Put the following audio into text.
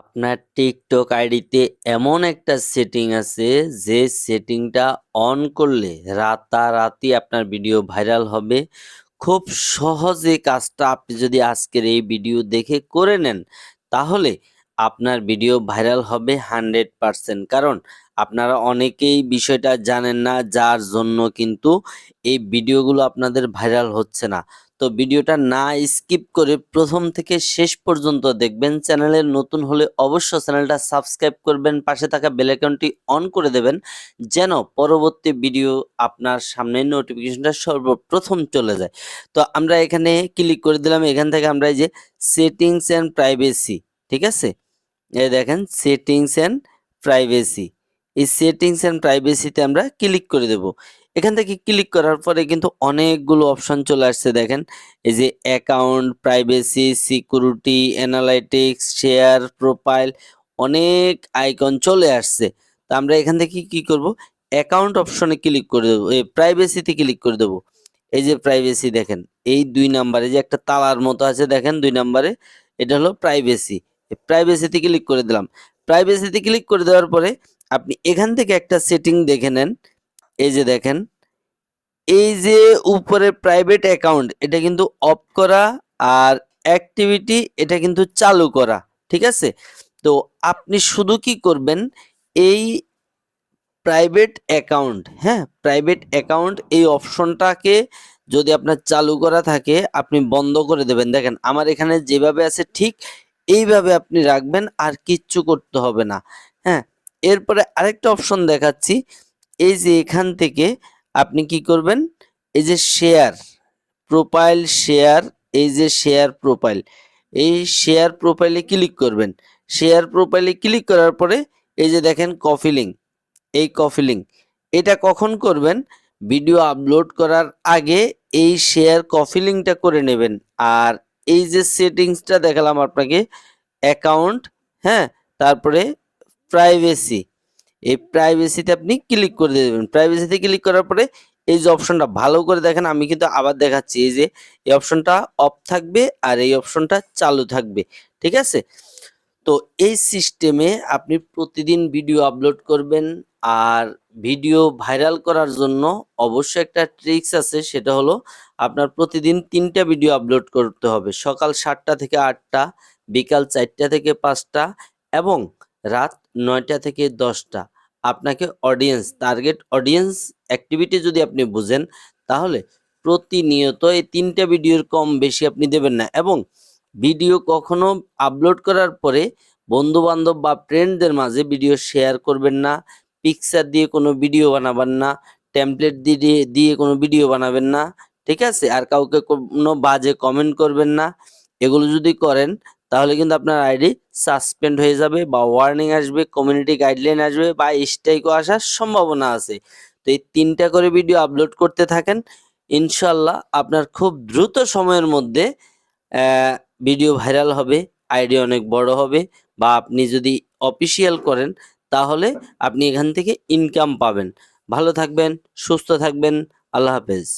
আপনার টিকটক আইডিতে এমন একটা সেটিং আছে, যে সেটিংটা অন করলে রাতারাতি আপনার ভিডিও ভাইরাল হবে। খুব সহজে কাজটা আপনি যদি আজকের এই ভিডিও দেখে করে নেন, তাহলে আপনার ভিডিও ভাইরাল হবে হান্ড্রেড পারসেন্ট কারণ আপনারা অনেকেই বিষয়টা জানেন না, যার জন্য কিন্তু এই ভিডিওগুলো আপনাদের ভাইরাল হচ্ছে না। তো ভিডিওটা না স্কিপ করে প্রথম থেকে শেষ পর্যন্ত দেখবেন। চ্যানেলের নতুন হলে অবশ্য চ্যানেলটা সাবস্ক্রাইব করবেন, পাশে থাকা বেল আইকনটি অন করে দেবেন, যেন পরবর্তী ভিডিও আপনার সামনে নোটিফিকেশনটা সর্বপ্রথম চলে যায়। তো আমরা এখানে ক্লিক করে দিলাম, এখান থেকে আমরা এই যে সেটিংস অ্যান্ড প্রাইভেসি ঠিক আছে? এই দেখেন সেটিংস অ্যান্ড প্রাইভেসি এই সেটিংস অ্যান্ড প্রাইভেসিতে আমরা ক্লিক করে দেব। এখান থেকে ক্লিক করার পরে কিন্তু অনেকগুলো অপশন চলে আসছে, দেখেন। এই যে account privacy security analytics share profile অনেক আইকন চলে আসছে। তো আমরা এখান থেকে কি করব? অ্যাকাউন্ট অপশনে ক্লিক করে দেবো প্রাইভেসিতে ক্লিক করে দেবো। এই যে প্রাইভেসি দেখেন, এই দুই নাম্বারে যে একটা তালার মতো আছে, দেখেন দুই নাম্বারে এটা হলো প্রাইভেসি প্রাইভেসিতে ক্লিক করে দিলাম। প্রাইভেসিতে ক্লিক করে দেওয়ার পরে আপনি এখান থেকে একটা সেটিং দেখে নেন। এই যে দেখেন, এই যে উপরে প্রাইভেট অ্যাকাউন্ট এটা কিন্তু অফ করা আর অ্যাক্টিভিটি এটা কিন্তু চালু করা, ঠিক আছে? তো আপনি শুধু কি করবেন, এই প্রাইভেট অ্যাকাউন্ট হ্যাঁ? প্রাইভেট অ্যাকাউন্ট এই অপশনটাকে যদি আপনার চালু করা থাকে, আপনি বন্ধ করে দেবেন। দেখেন, আমার এখানে যেভাবে আছে ঠিক এইভাবে আপনি রাখবেন, আর কিচ্ছু করতে হবে না হ্যাঁ? এরপরে আরেকটা অপশন দেখাচ্ছি। এই যে এখান থেকে আপনি কি করবেন? এই যে শেয়ার প্রোফাইল শেয়ার এই যে শেয়ার প্রোফাইল এই শেয়ার প্রোফাইলে ক্লিক করবেন। শেয়ার প্রোফাইলে ক্লিক করার পরে এই যে দেখেন কফি লিঙ্ক এই কফি লিঙ্ক এটা কখন করবেন? ভিডিও আপলোড করার আগে এই শেয়ার কফি লিঙ্কটা করে নেবেন। আর এই যে সেটিংসটা দেখালাম আপনাকে অ্যাকাউন্ট হ্যাঁ তারপরে প্রাইভেসি এই প্রাইভেসিতে আপনি ক্লিক করে দেবেন। প্রাইভেসিতে ক্লিক করার পরে এই যে অপশনটা ভালো করে দেখেন, আমি কিন্তু আবার দেখাচ্ছি এই যে এই অপশনটা অফ থাকবে আর এই অপশনটা চালু থাকবে। ঠিক আছে? তো এই সিস্টেমে আপনি প্রতিদিন ভিডিও আপলোড করবেন আর ভিডিও ভাইরাল করার জন্য অবশ্যই একটা ট্রিক্স আছে, সেটা হলো আপনার প্রতিদিন তিনটা ভিডিও আপলোড করতে হবে। সকাল সাতটা থেকে আটটা, বিকাল চারটা থেকে পাঁচটা এবং রাত নয়টা থেকে দশটা। আপনাকে অডিয়েন্স টার্গেট অডিয়েন্স অ্যাক্টিভিটি যদি আপনি বুঝেন, তাহলে প্রতিনিয়ত এই তিনটা ভিডিওর কম বেশি আপনি দেবেন না এবং ভিডিও কখনো আপলোড করার পরে বন্ধু বান্ধব বা ফ্রেন্ডদের মাঝে ভিডিও শেয়ার করবেন না পিকচার দিয়ে কোনো ভিডিও বানাবেন না টেমপ্লেট দিয়ে দিয়ে কোনো ভিডিও বানাবেন না, ঠিক আছে? আর কাউকে কোনো বাজে কমেন্ট করবেন না। এগুলো যদি করেন তাহলে কিন্তু আপনার আইডি সাসপেন্ড হয়ে যাবে বা ওয়ার্নিং আসবে কমিউনিটি গাইডলাইন আসবে বা স্ট্রাইকও আসার সম্ভাবনা আছে। তো এই তিনটা করে ভিডিও আপলোড করতে থাকেন, ইনশাল্লাহ আপনার খুব দ্রুত সময়ের মধ্যে ভিডিও ভাইরাল হবে, আইডি অনেক বড় হবে বা আপনি যদি অফিসিয়াল করেন, তাহলে আপনি এখান থেকে ইনকাম পাবেন। ভালো থাকবেন, সুস্থ থাকবেন, আল্লাহ হাফেজ।